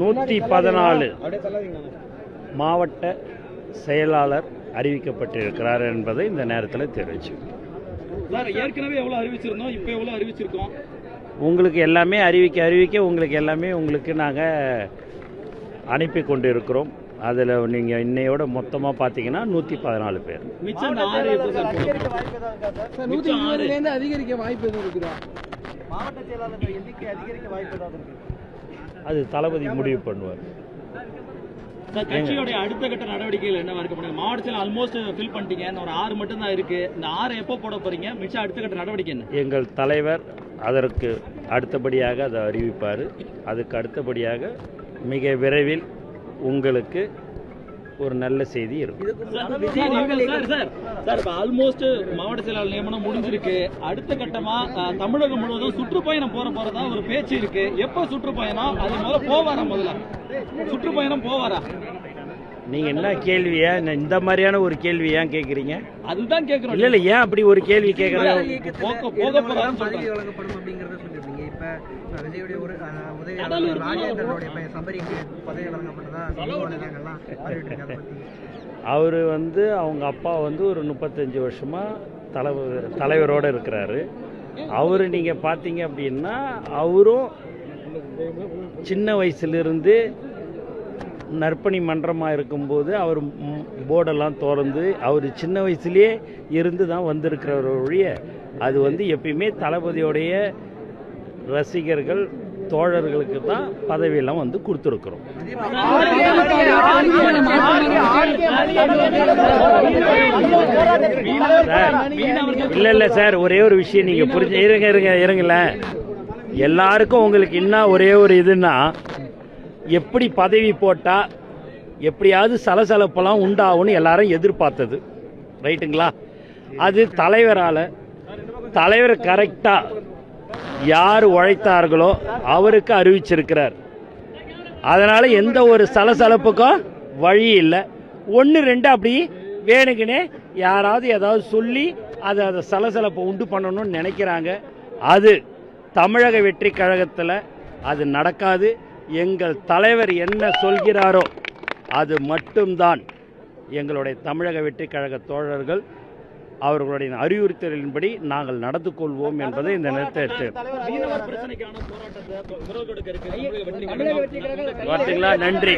நூற்றி பதினாலு மாவட்ட செயலாளர் அறிவிக்கப்பட்டிருக்கிறார் என்பதை இந்த நேரத்தில் தெரிவிச்சு. சார் ஏற்கனவே எவ்வளவு அறிவிச்சிருந்தோம் இப்போ எவ்வளவு அறிவிச்சிருக்கோம்? உங்களுக்கு எல்லாமே அறிவிக்க அறிவிக்க உங்களுக்கு எல்லாமே உங்களுக்கு நாங்கள் அனுப்பி கொண்டு இருக்கிறோம் அதில் நீங்கள் இன்னையோட மொத்தமாக பார்த்தீங்கன்னா நூற்றி பதினாலு பேர். அதிகரிக்க வாய்ப்பு எதுவும் இருக்குதா? மாவட்ட செயலாளர்கள் எண்ணிக்கை அதிகரிக்க வாய்ப்பு ஏதாவது அது தளபதி முடிவு பண்ணுவார். சார் கட்சியோட அடுத்த கட்ட நடவடிக்கைகள் என்னவா இருக்க முடியும் மாவட்டத்தில் ஆல்மோஸ்ட் ஃபில் பண்ணிட்டீங்க. ஒரு ஆறு மட்டும் தான் இருக்கு. இந்த ஆறு எப்போ போட போறீங்க? மிச்சம் அடுத்த கட்ட நடவடிக்கை என்ன? எங்கள் தலைவர் அதற்கு அடுத்தபடியாக அதை அறிவிப்பார். அதுக்கு அடுத்தபடியாக மிக விரைவில் உங்களுக்கு ஒரு நல்ல செய்தி இருக்கும். சார், நீங்கள் சார் சார் சார் இப்போ ஆல்மோஸ்ட் மாவட்ட செயலாளர் நியமனம் முடிஞ்சிருக்கு. அடுத்த கட்டமா தமிழகம் முழுவதும் சுற்றுப்பயணம் போற போறதா ஒரு பேச்சு இருக்கு. எப்போ சுற்றுப்பயணம்? அது முதல்ல போவாரா முதல்ல? சுற்றுப்பயணம் போவாரா? நீங்க என்ன கேள்வியா? இந்த- இந்த மாதிரியான ஒரு கேள்வி ஏன் கேட்குறீங்க அதுதான் கேட்கிறோம் இல்ல இல்ல ஏன் அப்படி ஒரு கேள்வி கேட்குறேன் போக போக போறான்னு சொல்றேன். விஜயுடைய ஒரு அஹ், உதவி கடலூர் ஆளுநர் ராஜேந்திரனுடைய பையன் சபரிக்கு பதவி வழங்கப்பட்டதா சமூக வலைதளங்கள்லாம் அறிவிட்டு அதை பத்தி அவர் வந்து அவங்க அப்பா வந்து ஒரு முப்பத்தஞ்சு வருஷமா தலைவர் தலைவரோட இருக்கிறாரு. அவர் நீங்க பார்த்தீங்க அப்படின்னா அவரும் சின்ன வயசுலேருந்து நற்பணி மன்றமாக இருக்கும்போது அவர் போர்டெல்லாம் திறந்து அவர் சின்ன வயசுலேயே இருந்து தான் வந்திருக்கிறவர் ஒழிய அது வந்து எப்பயுமே தளபதியோடைய ரசிகர்கள் தோழர்களுக்கு தான் பதவியெல்லாம் வந்து கொடுத்துருக்குறோம். சார் இல்லை சார் ஒரே ஒரு விஷயம் நீங்கள் புரிஞ்சு இருங்க இருங்க இருங்களேன் எல்லாருக்கும் உங்களுக்கு என்ன ஒரே ஒரு இதுன்னா எப்படி பதவி போட்டால் எப்படியாவது சலசலப்பெல்லாம் உண்டாகும்னு எல்லாரும் எதிர்பார்த்தது. ரைட்டுங்களா? அது தலைவரால் தலைவர் கரெக்டாக யார் உழைத்தார்களோ அவருக்கு அறிவிச்சிருக்கிறார். அதனால எந்த ஒரு சலசலப்புக்கும் வழி இல்லை. ஒன்று ரெண்டு அப்படி வேணுக்குனே யாராவது ஏதாவது சொல்லி அதை அதை சலசலப்பை உண்டு பண்ணணும்னு நினைக்கிறாங்க. அது தமிழக வெற்றி கழகத்தில் அது நடக்காது. எங்கள் தலைவர் என்ன சொல்கிறாரோ அது மட்டும்தான். எங்களுடைய தமிழக வெற்றி கழக தோழர்கள் அவர்களுடைய அறிவுறுத்தலின்படி நாங்கள் நடந்து கொள்வோம் என்பதை இந்த நேரத்தை எடுத்து மீனவர் பிரச்சனைக்கான போராட்டத்தை குரல் கொடுக்க இருக்கு தமிழக வெற்றி கழகம். பார்த்தீங்களா? நன்றி.